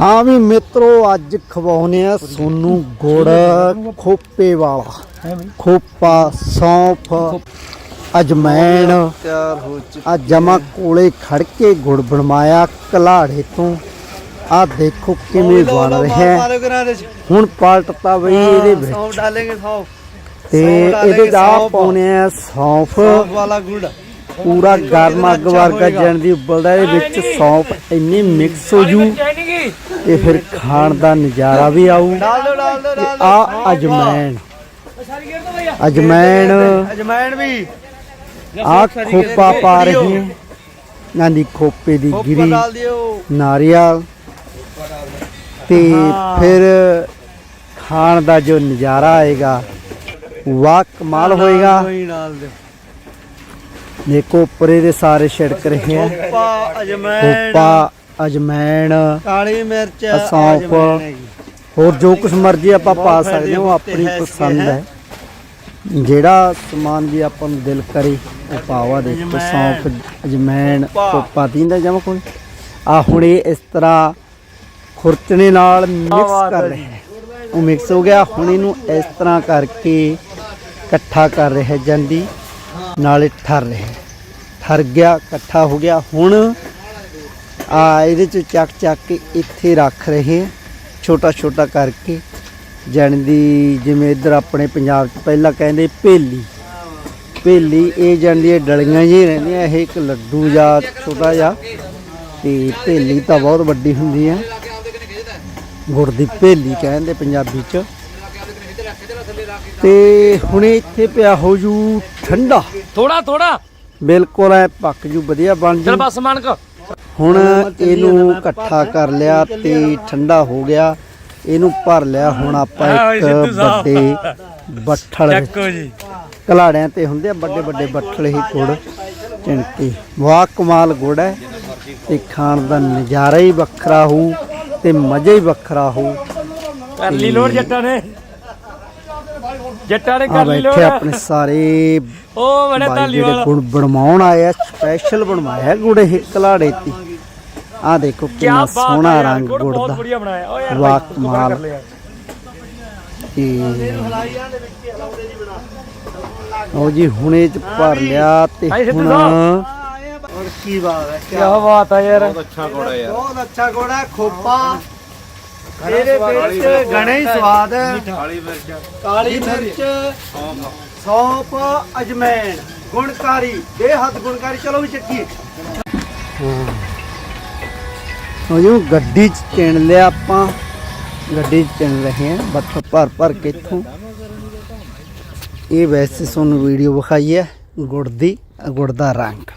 ਹਾਂ ਵੀ ਮਿੱਤਰੋ ਅੱਜ ਖਵਾਉਨੇ ਆ ਸੋਨੂੰ ਗੁੜ ਖੋਪੇ ਵਾਲਾ। ਖੋਪਾ ਸੌਂਫ ਅਜਮੈਣ। ਤਿਆਰ ਹੋ ਚੁੱਕੀ ਆ ਜਮਾ ਕੋਲੇ ਖੜ ਕੇ ਗੁੜ ਬਣਵਾਇਆ ਕਲਾੜੇ ਤੋਂ। ਆ ਦੇਖੋ ਕਿਵੇਂ ਬਣ ਰਿਹਾ ਹੁਣ ਪਲਟਤਾ ਬਈ ਇਹਦੇ ਵਿੱਚ। ਸੌਂਫ ਡਾਲेंगे ਸੌਂਫ। ਤੇ ਇਹਦੇ ਦਾ। ਪਾਉਨੇ ਆ ਸੌਂਫ। ਸੌਂਫ ਵਾਲਾ ਗੁੜ। ਪੂਰਾ ਗਰਮ ਅੱਗ ਵਰਗਾ ਜਣ ਦੀ ਉਬਲਦਾ ਇਹਦੇ ਵਿੱਚ ਸੌਂਫ ਇੰਨੀ ਮਿਕਸ ਹੋ ਜੂ। ਤੇ ਫਿਰ ਖਾਣ ਦਾ ਨਜ਼ਾਰਾ ਵੀ ਆਊ। ਡਾਲ ਦੋ ਡਾਲ ਦੋ ਤੇ ਡਾਲ ਦੋ ਆ ਅਜਮੈਣ। ਅਜਮੈਣ। ਅਜਮਾਇਣ ਵੀ। ਆ ਖੋਪਾ ਪਾ ਰਹੀ ਹੈ ਨਾਂ ਦੀ ਖੋਪੇ ਦੀ ਗਿਰੀ। ਨਾਰੀਅਲ। ਤੇ ਫਿਰ ਖਾਣ ਦਾ ਜੋ ਨਜ਼ਾਰਾ ਆਏਗਾ ਵਾਹ ਕਮਾਲ ਹੋਏਗਾ। ਦੇਖੋ ਉੱਪਰੇ ਦੇ ਸਾਰੇ ਛਿੜਕ ਰਹੇ ਆ। ਖੋਪਾ ਅਜਮਾਇਣ ਖੋਪਾ ਅਜਮੈਣ ਕਾਲੀ ਮਿਰਚ ਸੌਂਫ। ਹੋਰ ਜੋ ਕੁਝ ਮਰਜ਼ੀ ਆਪਾਂ ਪਾ ਸਕਦੇ ਹਾਂ ਉਹ ਆਪਣੀ ਪਸੰਦ ਹੈ। ਜਿਹੜਾ ਸਮਾਨ ਵੀ ਆਪਾਂ ਨੂੰ ਦਿਲ ਕਰੇ ਉਹ ਪਾਵਾ ਦੇਖੋ ਅਜਮੈਣ। ਸੌਂਫ ਅਜਮੈਣ। ਕੋਪਾ ਤੀਂਦਾ ਜਮਾ ਕੋਈ ਆ ਹੁਣ ਇਹ ਇਸ ਤਰ੍ਹਾਂ ਖੁਰਚਣੇ ਨਾਲ ਮਿਕਸ ਕਰ ਰਹੇ ਹੈ ਉਹ ਮਿਕਸ ਹੋ ਗਿਆ ਹੁਣ ਇਹਨੂੰ ਇਸ ਤਰ੍ਹਾਂ ਕਰਕੇ ਇਕੱਠਾ ਕਰ ਰਿਹਾ ਜਾਂਦੀ ਨਾਲੇ ਠਰ ਰਿਹਾ ਠਰ ਗਿਆ ਇਕੱਠਾ ਹੋ ਗਿਆ ਹੁਣ ਆ ਇਹਦੇ ਚ ਚੱਕ ਚੱਕ ਕੇ ਇੱਥੇ ਰੱਖ ਰਹੇ ਛੋਟਾ ਛੋਟਾ ਕਰਕੇ। ਜਾਣੀ ਦੀ ਜਿਵੇਂ ਇੱਧਰ ਆਪਣੇ ਪੰਜਾਬ ਚ ਪਹਿਲਾਂ ਕਹਿੰਦੇ ਭੇਲੀ। ਭੇਲੀ ਇਹ ਜਾਣੀ ਦੀ ਡਲੀਆਂ ਜਿਹੀਆਂ ਰਹਿੰਦੀਆਂ ਇਹ ਇੱਕ ਲੱਡੂ ਜਾਂ ਛੋਟਾ ਜਿਹਾ। ਤੇ ਭੇਲੀ ਤਾਂ ਬਹੁਤ ਵੱਡੀ ਹੁੰਦੀ ਹੈ ਗੁੜ ਦੀ ਭੇਲੀ ਕਹਿੰਦੇ ਪੰਜਾਬੀ ਚ। ਤੇ ਹੁਣ ਇੱਥੇ ਪਿਆ ਹੋ ਜੂ ਠੰਡਾ। ਥੋੜਾ ਥੋੜਾ ਬਿਲਕੁਲ ਐ ਪੱਕ ਜੂ ਵਧੀਆ ਬਣ ਜੂ। ਚਲ ਬਸ ਮਾਨਕ ਹੁਣ ਇਹਨੂੰ ਇਕੱਠਾ ਕਰ ਲਿਆ ਤੇ ਠੰਡਾ ਹੋ ਗਿਆ। ਇਹਨੂੰ ਭਰ ਲਿਆ। ਹੁਣ ਆਪਾਂ ਇੱਕ। ਵੱਡੇ ਬੱਠਲ। ਵਿੱਚ ਚੱਕੋ ਜੀ। ਕਲਾੜਿਆਂ ਤੇ ਹੁੰਦੇ ਆ ਵੱਡੇ ਵੱਡੇ ਬੱਠਲ ਹੀ ਗੁੜ। ਚਿੰਟੀ ਵਾਹ ਕਮਾਲ ਗੁੜ ਹੈ। ਤੇ ਖਾਣ ਦਾ ਨਜ਼ਾਰਾ ਹੀ ਵੱਖਰਾ ਹੋਊ ਤੇ ਮਜ਼ਾ ਹੀ ਵੱਖਰਾ ਹੋਊ। ਕਰ ਲਈ ਲੋੜ ਜੱਟਾਂ ਨੇ। ਜੱਟਾਂ ਨੇ ਆ ਕਰ ਲਈ ਲੋੜ। ਬੈਠੇ ਆਪਣੇ ਸਾਰੇ ਉਹ ਬੜੇ ਧਾਲੀ ਵਾਲਾ ਗੁੜ ਬਣਵਾਉਣ ਆਏ ਆ ਸਪੈਸ਼ਲ ਬਣਵਾਇਆ ਗੁੜ ਇਹ ਕਲਾੜੇ ਤੇ। ਆ ਦੇਖੋ ਕੀ ਕਿੰਨਾ ਸੋਹਣਾ ਯਾਰ, ਰੰਗ ਗੁੜ ਬਹੁਤ ਦਾ। ਵਧੀਆ ਬਣਾਇਆ। ਓ ਯਾਰ ਵਾਹ, ਕਮਾਲ। ਤੇ ਉਹ ਜੀ ਹੁਣੇ ਚ ਭਰ ਲਿਆ ਤੇ ਹੁਣ। ਔਰ ਕੀ ਬਾਤ ਹੈ ਕੀ ਬਾਤ ਹੈ ਯਾਰ। ਬਹੁਤ ਅੱਛਾ ਗੋੜਾ ਖੋਪਾ। ਇਹਦੇ ਵਿੱਚ ਘਣੇ ਹੀ ਸਵਾਦ ਹੈ। ਕਾਲੀ ਮਿਰਚ ਕਾਲੀ ਮਿਰਚ ਸੌਂਫ ਅਜਮੈਣ ਗੁਣਕਾਰੀ ਬੇਹੱਦ ਗੁਣਕਾਰੀ। ਚਲੋ ਵੀ ਚੱਕੀ ਉਹ ਜੀ ਗੱਡੀ ਚ ਚਿਣ ਲਿਆ ਆਪਾਂ। ਗੱਡੀ ਚ ਚਿਣ ਰਹੇ ਹਾਂ ਬੱਠ ਭਰ ਭਰ ਕੇ ਇੱਥੋਂ। ਇਹ ਵੈਸੇ ਤੁਹਾਨੂੰ ਵੀਡੀਓ ਵਿਖਾਈ ਹੈ ਗੁੜ ਦੀ ਗੁੜ ਦਾ ਰੰਗ।